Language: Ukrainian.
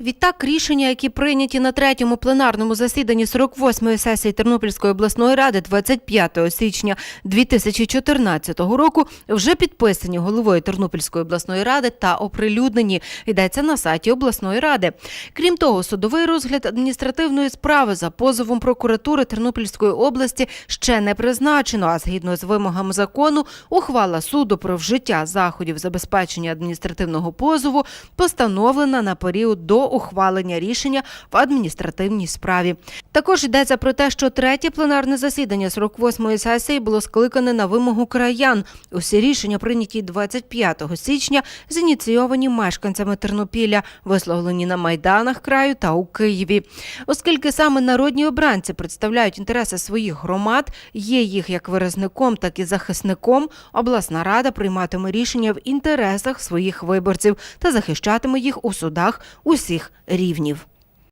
Відтак, рішення, які прийняті на третьому пленарному засіданні 48-ї сесії Тернопільської обласної ради 25 січня 2014 року, вже підписані головою Тернопільської обласної ради та оприлюднені. Йдеться на сайті обласної ради. Крім того, судовий розгляд адміністративної справи за позовом прокуратури Тернопільської області ще не призначено. А згідно з вимогами закону, ухвала суду про вжиття заходів забезпечення адміністративного позову постановлена на період до ухвалення рішення в адміністративній справі. Також йдеться про те, що третє пленарне засідання 48-ї сесії було скликане на вимогу краян. Усі рішення прийняті 25 січня, зініційовані мешканцями Тернопіля, висловлені на майданах краю та у Києві. Оскільки саме народні обранці представляють інтереси своїх громад, є їх як виразником, так і захисником. Обласна рада прийматиме рішення в інтересах своїх виборців та захищатиме їх у судах усіх рівнів.